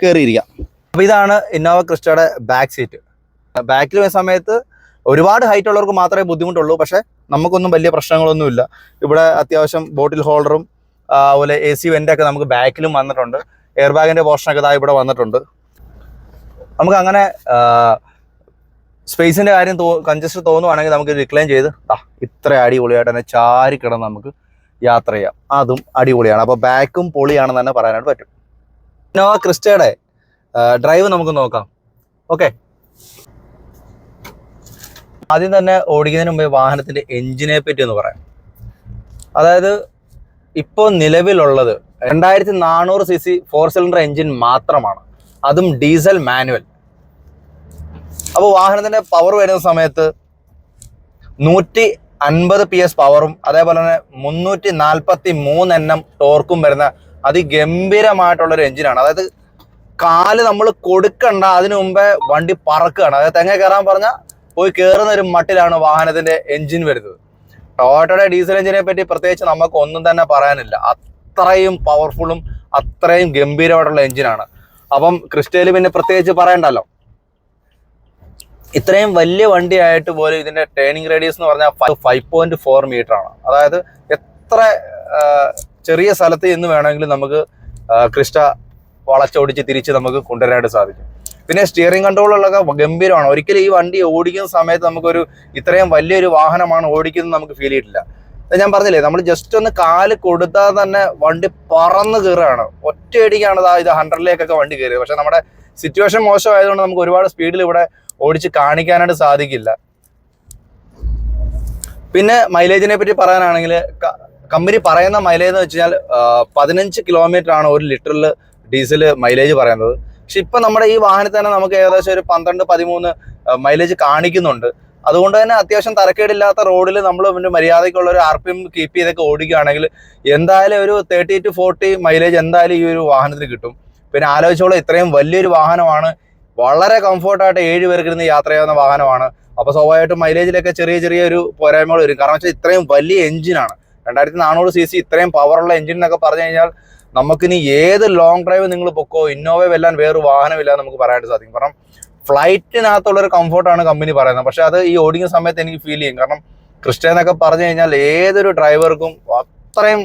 കയറിയിരിക്കാം അപ്പോൾ ഇതാണ് ഇന്നോവ ക്രിസ്റ്റയുടെ ബാക്ക് സീറ്റ് ബാക്കിൽ വരുന്ന സമയത്ത് ഒരുപാട് ഹൈറ്റ് ഉള്ളവർക്ക് മാത്രമേ ബുദ്ധിമുട്ടുള്ളൂ. പക്ഷേ നമുക്കൊന്നും വലിയ പ്രശ്നങ്ങളൊന്നുമില്ല. ഇവിടെ അത്യാവശ്യം ബോട്ടിൽ ഹോൾഡറും അതുപോലെ എ സി വെന്റൊക്കെ നമുക്ക് ബാക്കിലും വന്നിട്ടുണ്ട്. എയർ ബാഗിന്റെ പോർഷനൊക്കെ ഇതാ ഇവിടെ വന്നിട്ടുണ്ട്. നമുക്ക് അങ്ങനെ സ്പേസിന്റെ കാര്യം തോ കൺജസ്റ്റ് തോന്നുവാണെങ്കിൽ നമുക്ക് റിക്ലൈൻ ചെയ്ത് ആ ഇത്ര അടിപൊളിയായിട്ട് തന്നെ ചാരി കിടന്ന് നമുക്ക് യാത്ര ചെയ്യാം. അതും അടിപൊളിയാണ്. അപ്പോൾ ബാക്കും പൊളിയാണെന്ന് തന്നെ പറയാനായിട്ട് പറ്റും. നോവ ക്രിസ്റ്റയുടെ ഡ്രൈവ് നമുക്ക് നോക്കാം. ഓക്കെ ആദ്യം തന്നെ ഓടിക്കുന്നതിന് മുമ്പേ വാഹനത്തിന്റെ എഞ്ചിനെ പറ്റി ഒന്ന് പറയാം. അതായത് ഇപ്പോൾ നിലവിലുള്ളത് രണ്ടായിരത്തി നാനൂറ് C C four cylinder engine മാത്രമാണ്. അതും ഡീസൽ മാനുവൽ അപ്പോൾ വാഹനത്തിന്റെ പവർ വരുന്ന സമയത്ത് നൂറ്റി അൻപത് പി എസ് പവറും അതേപോലെ തന്നെ മുന്നൂറ്റി നാൽപ്പത്തി മൂന്ന് എണ്ണം ടോർക്കും വരുന്ന അതിഗംഭീരമായിട്ടുള്ളൊരു എഞ്ചിനാണ് അതായത് കാൽ നമ്മൾ കൊടുക്കണ്ട അതിനു മുമ്പേ വണ്ടി പറക്കുകയാണ്. അതായത് തെങ്ങ കയറാൻ പറഞ്ഞാൽ പോയി കയറുന്ന ഒരു മട്ടിലാണ് വാഹനത്തിന്റെ എഞ്ചിൻ വരുന്നത്. ടൊയോട്ടയുടെ ഡീസൽ എഞ്ചിനെ പറ്റി പ്രത്യേകിച്ച് നമുക്ക് ഒന്നും തന്നെ പറയാനില്ല. അത്രയും പവർഫുള്ളും അത്രയും ഗംഭീരമായിട്ടുള്ള എഞ്ചിനാണ് അപ്പം ക്രിസ്റ്റയിൽ പിന്നെ പ്രത്യേകിച്ച് പറയണ്ടല്ലോ. ഇത്രയും വലിയ വണ്ടി ആയിട്ട് പോലും ഇതിന്റെ ടേണിംഗ് റേഡിയസ് എന്ന് പറഞ്ഞാൽ ഫൈവ് പോയിന്റ് ഫോർ മീറ്റർ ആണ്. അതായത് എത്ര ചെറിയ സ്ഥലത്ത് നിന്ന് വേണമെങ്കിലും നമുക്ക് ക്രിസ്റ്റ വളച്ചൊടിച്ച് തിരിച്ച് നമുക്ക് കൊണ്ടുവരാനായിട്ട് സാധിക്കും. പിന്നെ സ്റ്റിയറിംഗ് കൺട്രോളുകളൊക്കെ ഗംഭീരമാണ്. ഒരിക്കലും ഈ വണ്ടി ഓടിക്കുന്ന സമയത്ത് നമുക്കൊരു ഇത്രയും വലിയൊരു വാഹനമാണ് ഓടിക്കുന്നത് നമുക്ക് ഫീൽ ചെയ്തിട്ടില്ല. ഞാൻ പറഞ്ഞില്ലേ നമ്മൾ ജസ്റ്റ് ഒന്ന് കാൽ കൊടുത്താൽ തന്നെ വണ്ടി പറന്ന് കയറുകയാണ്. ഒറ്റയടിക്കാണ് ഇത് ഹൺഡ്രഡിലേക്കൊക്കെ വണ്ടി കയറിയത്. പക്ഷെ നമ്മുടെ സിറ്റുവേഷൻ മോശമായതുകൊണ്ട് നമുക്ക് ഒരുപാട് സ്പീഡിൽ ഇവിടെ ഓടിച്ച് കാണിക്കാനായിട്ട് സാധിക്കില്ല. പിന്നെ മൈലേജിനെ പറ്റി പറയാനാണെങ്കിൽ കമ്പനി പറയുന്ന മൈലേജ് എന്ന് വെച്ച് കഴിഞ്ഞാൽ പതിനഞ്ച് കിലോമീറ്റർ ആണ് ഒരു ലിറ്ററിൽ ഡീസൽ മൈലേജ് പറയുന്നത്. പക്ഷെ ഇപ്പൊ നമ്മുടെ ഈ വാഹനത്തിൽ തന്നെ നമുക്ക് ഏകദേശം ഒരു പന്ത്രണ്ട് പതിമൂന്ന് മൈലേജ് കാണിക്കുന്നുണ്ട്. അതുകൊണ്ട് തന്നെ അത്യാവശ്യം തരക്കേടില്ലാത്ത റോഡിൽ നമ്മൾ പിന്നെ മര്യാദയ്ക്കുള്ള ഒരു ആർ പി എം കീപ്പ് ചെയ്തൊക്കെ ഓടിക്കുകയാണെങ്കിൽ എന്തായാലും ഒരു തേർട്ടി ടു ഫോർട്ടി മൈലേജ് എന്തായാലും ഈ ഒരു വാഹനത്തിന് കിട്ടും. പിന്നെ ആലോചിച്ചോളൂ ഇത്രയും വലിയൊരു വാഹനമാണ് വളരെ കംഫർട്ടായിട്ട് ഏഴ് പേർക്ക് ഇരുന്ന് യാത്ര ചെയ്യാവുന്ന വാഹനമാണ്. അപ്പൊ സ്വാഭാവികമായിട്ടും മൈലേജിലൊക്കെ ചെറിയ ചെറിയ ഒരു പോരായ്മകൾ വരും. കാരണം വെച്ചാൽ ഇത്രയും വലിയ എഞ്ചിനാണ് രണ്ടായിരത്തി നാനൂറ് സി സി ഇത്രയും പവറുള്ള എഞ്ചിൻ എന്നൊക്കെ പറഞ്ഞു കഴിഞ്ഞാൽ നമുക്കിനി ഏത് ലോങ് ഡ്രൈവ് നിങ്ങൾ പൊക്കോ ഇന്നോവ വെല്ലാൻ വേറൊരു വാഹനമില്ല നമുക്ക് പറയാനായിട്ട് സാധിക്കും. കാരണം ഫ്ലൈറ്റിനകത്തുള്ള ഒരു കംഫർട്ടാണ് കമ്പനി പറയുന്നത്. പക്ഷെ അത് ഈ ഓടിക്കുന്ന സമയത്ത് എനിക്ക് ഫീൽ ചെയ്യും. കാരണം ക്രിസ്റ്റ എന്നൊക്കെ പറഞ്ഞു കഴിഞ്ഞാൽ ഏതൊരു ഡ്രൈവർക്കും അത്രയും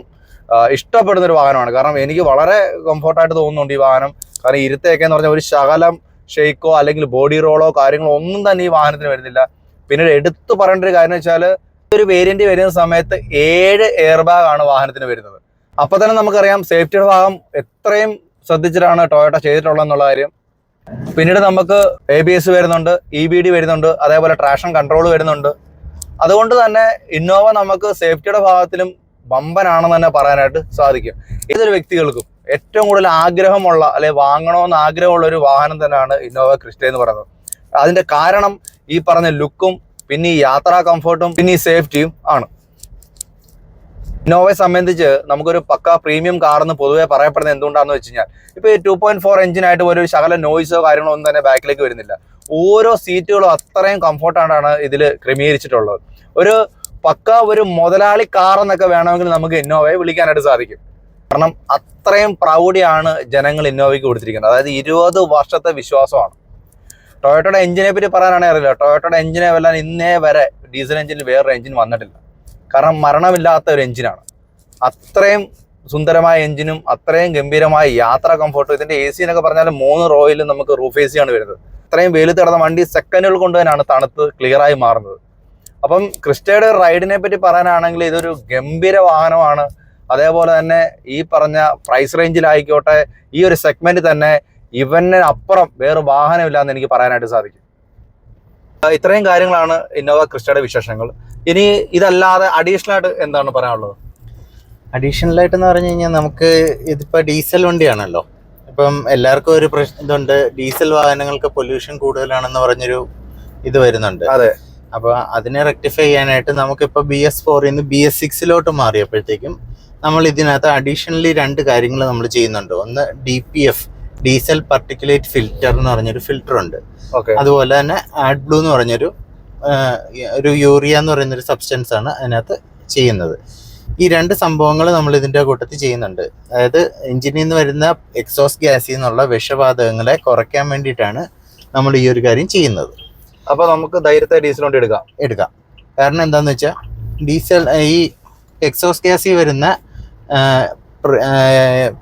ഇഷ്ടപ്പെടുന്ന ഒരു വാഹനമാണ്. കാരണം എനിക്ക് വളരെ കംഫർട്ടായിട്ട് തോന്നുന്നുണ്ട് ഈ വാഹനം. കാരണം ഇരുത്തയൊക്കെ എന്ന് പറഞ്ഞാൽ ഒരു ശകലം ഷെയ്ക്കോ അല്ലെങ്കിൽ ബോഡി റോളോ കാര്യങ്ങളോ ഒന്നും തന്നെ ഈ വാഹനത്തിന് വരുന്നില്ല. പിന്നീട് എടുത്തു പറയേണ്ട ഒരു കാര്യം വെച്ചാൽ ഒരു വേരിയന്റ് വരുന്ന സമയത്ത് ഏഴ് എയർ ബാഗ് ആണ് വാഹനത്തിന് വരുന്നത്. അപ്പൊ തന്നെ നമുക്കറിയാം സേഫ്റ്റിയുടെ ഭാഗം എത്രയും ശ്രദ്ധിച്ചിട്ടാണ് ടൊയോട്ട ചെയ്തിട്ടുള്ളത് എന്നുള്ള കാര്യം. പിന്നീട് നമുക്ക് എ ബി എസ് വരുന്നുണ്ട് ഇ ബി ഡി വരുന്നുണ്ട് അതേപോലെ ട്രാക്ഷൻ കൺട്രോൾ വരുന്നുണ്ട്. അതുകൊണ്ട് തന്നെ ഇന്നോവ നമുക്ക് സേഫ്റ്റിയുടെ ഭാഗത്തിലും വമ്പനാണെന്ന് തന്നെ പറയാനായിട്ട് സാധിക്കും. ഏതൊരു വ്യക്തികൾക്കും. ഏറ്റവും കൂടുതൽ ആഗ്രഹമുള്ള അല്ലെ വാങ്ങണമെന്ന് ആഗ്രഹമുള്ള ഒരു വാഹനം തന്നെയാണ് ഇന്നോവ ക്രിസ്റ്റ എന്ന് പറയുന്നത്. അതിന്റെ കാരണം ഈ പറഞ്ഞ ലുക്കും പിന്നെ ഈ യാത്രാ കംഫർട്ടും പിന്നെ ഈ സേഫ്റ്റിയും ആണ്. ഇന്നോവയെ സംബന്ധിച്ച് നമുക്കൊരു പക്ക പ്രീമിയം കാർ എന്ന് പൊതുവെ പറയപ്പെടുന്നത് എന്തുകൊണ്ടാണെന്ന് വെച്ച് കഴിഞ്ഞാൽ ഇപ്പൊ ടു പോയിന്റ് ഫോർ എഞ്ചിനായിട്ട് ഒരു ശകല നോയ്സോ കാര്യങ്ങളോ ഒന്നും തന്നെ ബാക്കിലേക്ക് വരുന്നില്ല. ഓരോ സീറ്റുകളും അത്രയും കംഫർട്ടാണ് ഇതിൽ ക്രമീകരിച്ചിട്ടുള്ളത്. ഒരു പക്ക ഒരു മുതലാളി കാർ എന്നൊക്കെ വേണമെങ്കിൽ നമുക്ക് ഇന്നോവയെ വിളിക്കാനായിട്ട് സാധിക്കും. കാരണം അത്രയും പ്രൗഢിയാണ് ജനങ്ങൾ ഇന്നോവയ്ക്ക് കൊടുത്തിരിക്കുന്നത്. അതായത് ഇരുപത് വർഷത്തെ വിശ്വാസമാണ്. ടൊയോട്ടയുടെ എഞ്ചിനെ പറ്റി പറയാനാണെങ്കിൽ അറിയില്ല. ടൊയോട്ടയുടെ എഞ്ചിനെ വല്ലാൻ ഇന്നേ വരെ ഡീസൽ എഞ്ചിനിൽ വേറൊരു എഞ്ചിൻ വന്നിട്ടില്ല. കാരണം മരണമില്ലാത്ത ഒരു എഞ്ചിനാണ്. അത്രയും സുന്ദരമായ എഞ്ചിനും അത്രയും ഗംഭീരമായ യാത്ര കംഫർട്ടും ഇതിന്റെ എ സി എന്നൊക്കെ പറഞ്ഞാൽ മൂന്ന് റോയിലും നമുക്ക് റൂഫ് എ സിയാണ് വരുന്നത്. അത്രയും വെയിൽ തടന്ന വണ്ടി സെക്കൻഡുകൾ കൊണ്ട് തന്നെയാണ് തണുത്ത് ക്ലിയറായി മാറുന്നത്. അപ്പം ക്രിസ്റ്റയുടെ റൈഡിനെ പറ്റി പറയാനാണെങ്കിൽ ഇതൊരു ഗംഭീര വാഹനമാണ്. അതേപോലെ തന്നെ ഈ പറഞ്ഞ പ്രൈസ് റേഞ്ചിലായിക്കോട്ടെ ഈ ഒരു സെഗ്മെന്റ് തന്നെ ഇവന് അപ്പുറം വേറെ വാഹനമില്ല എന്ന് എനിക്ക് പറയാനായിട്ട് സാധിക്കും. ഇത്രയും കാര്യങ്ങളാണ് ഇന്നോവ ക്രിസ്റ്റയുടെ വിശേഷങ്ങൾ. ഇനി ഇതല്ലാതെ അഡീഷണൽ ആയിട്ട് എന്താണ് പറയാനുള്ളത്? അഡീഷണൽ ആയിട്ട് എന്ന് പറഞ്ഞു കഴിഞ്ഞാൽ നമുക്ക് ഇതിപ്പോ ഡീസൽ വണ്ടിയാണല്ലോ. ഇപ്പം എല്ലാവർക്കും ഒരു പ്രശ്നം ഇതുണ്ട്. ഡീസൽ വാഹനങ്ങൾക്ക് പൊല്യൂഷൻ കൂടുതലാണെന്ന് പറഞ്ഞൊരു ഇത് വരുന്നുണ്ട്. അതെ. അപ്പൊ അതിനെ റെക്ടിഫൈ ചെയ്യാനായിട്ട് നമുക്കിപ്പോ ബി എസ് ഫോറിൽ നിന്ന് ബി എസ് സിക്സിലോട്ട് മാറിയപ്പോഴത്തേക്കും നമ്മൾ ഇതിനകത്ത് അഡീഷണലി രണ്ട് കാര്യങ്ങൾ നമ്മൾ ചെയ്യുന്നുണ്ട്. ഒന്ന് D P F diesel particulate filter എന്ന് പറഞ്ഞൊരു ഫിൽറ്റർ ഉണ്ട്. അതുപോലെ തന്നെ ആഡ് ബ്ലൂ എന്ന് പറഞ്ഞൊരു ഒരു യൂറിയ എന്ന് പറയുന്നൊരു സബ്സ്റ്റൻസ് ആണ് അതിനകത്ത് ചെയ്യുന്നത്. ഈ രണ്ട് സംഭവങ്ങൾ നമ്മൾ ഇതിന്റെ കൂട്ടത്തിൽ ചെയ്യുന്നുണ്ട്. അതായത് എഞ്ചിനിൽ നിന്ന് വരുന്ന എക്സോസ് ഗ്യാസിൽ നിന്നുള്ള വിഷവാതകങ്ങളെ കുറയ്ക്കാൻ വേണ്ടിയിട്ടാണ് നമ്മൾ ഈ ഒരു കാര്യം ചെയ്യുന്നത്. അപ്പോൾ നമുക്ക് ധൈര്യത്തെ ഡീസൽ കൊണ്ട് എടുക്കാം. എടുക്കാം. കാരണം എന്താണെന്ന് വെച്ചാൽ ഡീസൽ ഈ എക്സോസ് ഗ്യാസിൽ വരുന്ന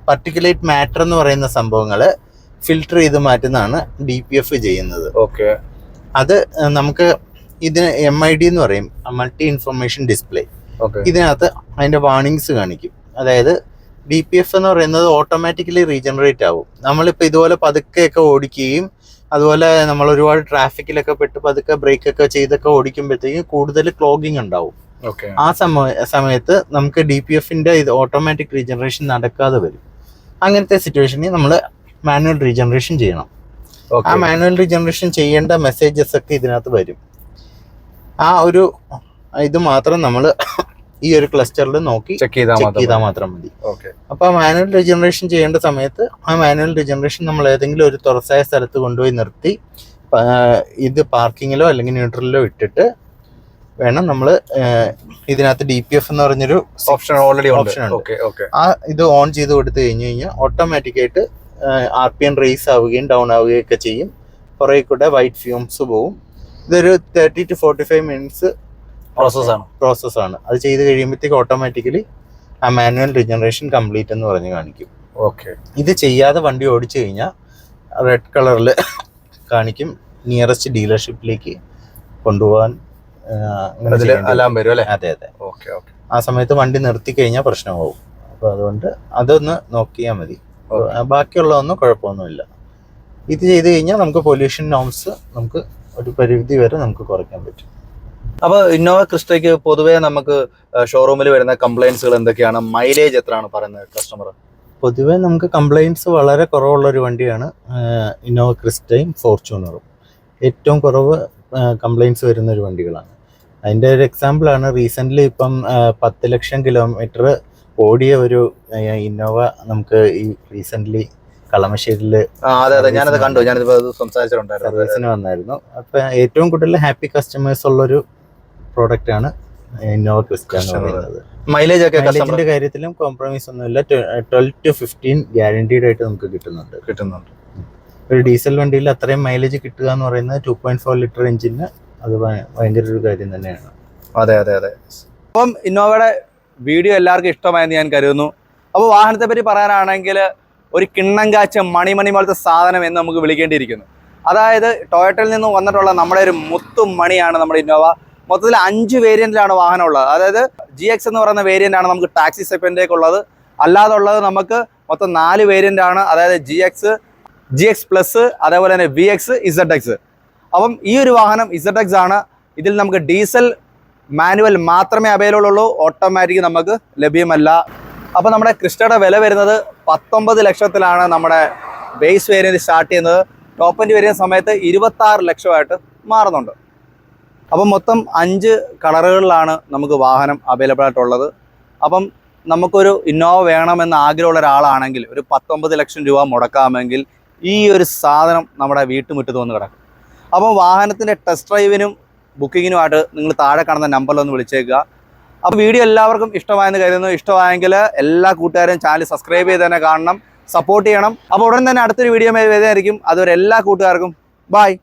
പർട്ടിക്കുലേറ്റ് മാറ്റർ എന്ന് പറയുന്ന സംഭവങ്ങൾ ഫിൽട്ടർ ചെയ്ത് മാറ്റുന്നതാണ് ഡി പി എഫ് ചെയ്യുന്നത്. ഓക്കെ അത് നമുക്ക് ഇതിന് എം ഐ ഡി എന്ന് പറയും മൾട്ടി ഇൻഫർമേഷൻ ഡിസ്പ്ലേ ഓക്കെ ഇതിനകത്ത് അതിന്റെ വാർണിങ്സ് കാണിക്കും. അതായത് ഡി പി എഫ് എന്ന് പറയുന്നത് ഓട്ടോമാറ്റിക്കലി റീജനറേറ്റ് ആവും. നമ്മളിപ്പോൾ ഇതുപോലെ പതുക്കെയൊക്കെ ഓടിക്കുകയും അതുപോലെ നമ്മൾ ഒരുപാട് ട്രാഫിക്കിലൊക്കെ പെട്ട് പതുക്കെ ബ്രേക്കൊക്കെ ചെയ്തൊക്കെ ഓടിക്കുമ്പോഴത്തേക്കും കൂടുതൽ ക്ലോഗിങ് ഉണ്ടാവും. ആ സമയ സമയത്ത് നമുക്ക് ഡി പി എഫിന്റെ ഇത് ഓട്ടോമാറ്റിക് റീജനറേഷൻ നടക്കാതെ വരും. അങ്ങനത്തെ സിറ്റുവേഷനിൽ നമ്മൾ മാനുവൽ റീജനറേഷൻ ചെയ്യണം. ആ മാനുവൽ റീജനറേഷൻ ചെയ്യേണ്ട മെസ്സേജസ് ഒക്കെ ഇതിനകത്ത് വരും. ആ ഒരു ഇത് മാത്രം നമ്മൾ ഈ ഒരു ക്ലസ്റ്ററിൽ നോക്കി ചെക്ക് ചെയ്താൽ മാത്രം മതി. അപ്പൊ അപ്പോൾ മാനുവൽ റീജനറേഷൻ ചെയ്യേണ്ട സമയത്ത് ആ മാനുവൽ റീജനറേഷൻ നമ്മൾ ഏതെങ്കിലും ഒരു തുറസായ സ്ഥലത്ത് കൊണ്ടുപോയി നിർത്തി ഇത് പാർക്കിങ്ങിലോ അല്ലെങ്കിൽ ന്യൂട്രലിലോ ഇട്ടിട്ട് വേണം നമ്മൾ ഇതിനകത്ത് ഡി പി എഫ് എന്ന് പറഞ്ഞൊരു ഓപ്ഷൻ ഓൾറെഡി ഓപ്ഷൻ ഉണ്ട്. ആ ഇത് ഓൺ ചെയ്ത് കൊടുത്തു കഴിഞ്ഞു കഴിഞ്ഞാൽ ഓട്ടോമാറ്റിക്കായിട്ട് ആർ പി എം റേസ് ആവുകയും ഡൗൺ ആവുകയും ഒക്കെ ചെയ്യും. കുറേ കൂടെ വൈറ്റ് ഫ്യൂംസ് പോവും. ഇതൊരു thirty to forty five minutes process ആണ്. അത് ചെയ്ത് കഴിയുമ്പോഴത്തേക്ക് ഓട്ടോമാറ്റിക്കലി ആ മാനുവൽ റിജനറേഷൻ കംപ്ലീറ്റ് എന്ന് പറഞ്ഞ് കാണിക്കും. ഓക്കെ ഇത് ചെയ്യാതെ വണ്ടി ഓടിച്ചു കഴിഞ്ഞാൽ റെഡ് കളറിൽ കാണിക്കും. നിയറസ്റ്റ് ഡീലർഷിപ്പിലേക്ക് കൊണ്ടുപോകാൻ വരും. അലാം വരും അല്ലേ? അതെ അതെ. Okay okay. ആ സമയത്ത് വണ്ടി നിർത്തി കഴിഞ്ഞാൽ പ്രശ്നമാവും. അപ്പോൾ അതുകൊണ്ട് അതൊന്ന് നോക്കിയാൽ മതി. ബാക്കിയുള്ളതൊന്നും കുഴപ്പമൊന്നുമില്ല. ഇത് ചെയ്ത് കഴിഞ്ഞാൽ നമുക്ക് പൊല്യൂഷൻ നോംസ് നമുക്ക് ഒരു പരിധി വരെ നമുക്ക് കുറയ്ക്കാൻ പറ്റും. അപ്പൊ ഇന്നോവ ക്രിസ്റ്റയ്ക്ക് പൊതുവേ നമുക്ക് ഷോറൂമിൽ വരുന്ന കംപ്ലൈൻസുകൾ എന്തൊക്കെയാണ്? മൈലേജ് എത്രയാണ് പറയുന്നത് കസ്റ്റമർ പൊതുവെ നമുക്ക് കംപ്ലൈന്റ്സ് വളരെ കുറവുള്ള ഒരു വണ്ടിയാണ് ഇന്നോവ ക്രിസ്റ്റയും ഫോർച്യൂണറും. ഏറ്റവും കുറവ് കംപ്ലൈന്റ്സ് വരുന്ന ഒരു വണ്ടികളാണ്. അതിന്റെ ഒരു എക്സാമ്പിളാണ് റീസെന്റ്ലി ഇപ്പം പത്ത് ലക്ഷം കിലോമീറ്റർ ഓടിയ ഒരു ഇന്നോവ നമുക്ക് ഈ റീസെന്റ്ലി കളമശ്ശേരിയിൽ ആ അതെ അതെ. ഞാനത് Service കണ്ടു സംസാരിച്ചിട്ടുണ്ടായിരുന്നു. സർവീസിന് വന്നായിരുന്നു. അപ്പം ഏറ്റവും കൂടുതൽ ഹാപ്പി കസ്റ്റമേഴ്സ് ഉള്ള ഒരു പ്രോഡക്റ്റ് ആണ് ഇന്നോവ ക്രിസ്റ്റ എന്ന് പറയുന്നത്. മൈലേജ് ഒക്കെ മൈലേജിന്റെ കാര്യത്തിലും കോംപ്രമൈസ് ഒന്നുമില്ല. ട്വൽവ് ടു ഫിഫ്റ്റീൻ ഗ്യാരണ്ടീഡ് ആയിട്ട് നമുക്ക് കിട്ടുന്നുണ്ട്. കിട്ടുന്നുണ്ട്. ഒരു ഡീസൽ വണ്ടിയിൽ അത്രയും മൈലേജ് കിട്ടുക എന്ന് പറയുന്നത് ടു പോയിന്റ് ഫോർ ലിറ്റർ എഞ്ചിന് അത് ഭയ- ഭയങ്കര ഒരു കാര്യം തന്നെയാണ്. അതെ അതെ അതെ. അപ്പം ഇന്നോവയുടെ വീഡിയോ എല്ലാവർക്കും ഇഷ്ടമായെന്ന് ഞാൻ കരുതുന്നു. അപ്പോൾ വാഹനത്തെ പറ്റി പറയാനാണെങ്കിൽ ഒരു കിണ്ണം കാച്ച മണിമണി പോലത്തെ സാധനം എന്ന് നമുക്ക് വിളിക്കേണ്ടിയിരിക്കുന്നു. അതായത് ടൊയറ്റയിൽ നിന്ന് വന്നിട്ടുള്ള നമ്മുടെ ഒരു മുത്തും മണിയാണ് നമ്മുടെ ഇന്നോവ. മൊത്തത്തിൽ അഞ്ച് വേരിയന്റിലാണ് വാഹനം ഉള്ളത് അതായത് ജി എക്സ് എന്ന് പറയുന്ന വേരിയന്റ് ആണ് നമുക്ക് ടാക്സി സെഗ്മെന്റിലേക്ക് ഉള്ളത് അല്ലാതെ ഉള്ളത് നമുക്ക് മൊത്തം നാല് വേരിയന്റ് ആണ് അതായത് G X G X plus അതേപോലെ തന്നെ വി എക്സ് ഇസഡ് എക്സ് അപ്പം ഈ ഒരു വാഹനം ഇസഡ് എക്സ് ആണ്. ഇതിൽ നമുക്ക് ഡീസൽ മാനുവൽ മാത്രമേ അവൈലബിൾ ഉള്ളൂ. ഓട്ടോമാറ്റിക് നമുക്ക് ലഭ്യമല്ല. അപ്പോൾ നമ്മുടെ ക്രിസ്റ്റയുടെ വില വരുന്നത് പത്തൊമ്പത് ലക്ഷത്തിലാണ് നമ്മുടെ ബേസ് വേരിയന്റ് സ്റ്റാർട്ട് ചെയ്യുന്നത്. ടോപ്പ് എൻഡ് വരുന്ന സമയത്ത് ഇരുപത്താറ് ലക്ഷമായിട്ട് മാറുന്നുണ്ട്. അപ്പം മൊത്തം അഞ്ച് കളറുകളിലാണ് നമുക്ക് വാഹനം അവൈലബിൾ ആയിട്ടുള്ളത്. അപ്പം നമുക്കൊരു ഇന്നോവ വേണമെന്ന് ആഗ്രഹമുള്ള ഒരാളാണെങ്കിൽ ഒരു പത്തൊമ്പത് ലക്ഷം രൂപ മുടക്കാമെങ്കിൽ ഈ ഒരു സാധനം നമ്മുടെ വീട്ടുമുറ്റത്ത് വന്ന് കിടക്കും. അപ്പം വാഹനത്തിന്റെ ടെസ്റ്റ് ഡ്രൈവിനും ബുക്കിങ്ങിനുമായിട്ട് നിങ്ങൾ താഴെ കാണുന്ന നമ്പറിലൊന്ന് വിളിച്ചേക്കുക. അപ്പോൾ വീഡിയോ എല്ലാവർക്കും ഇഷ്ടമായെന്ന് കരുതുന്നു. ഇഷ്ടമായെങ്കിൽ എല്ലാ കൂട്ടുകാരും ചാനൽ സബ്സ്ക്രൈബ് ചെയ്ത് തന്നെ കാണണം. സപ്പോർട്ട് ചെയ്യണം. അപ്പോൾ ഉടൻ തന്നെ അടുത്തൊരു വീഡിയോ വരുന്നതായിരിക്കും. അതുവരെ എല്ലാ കൂട്ടുകാർക്കും ബായ്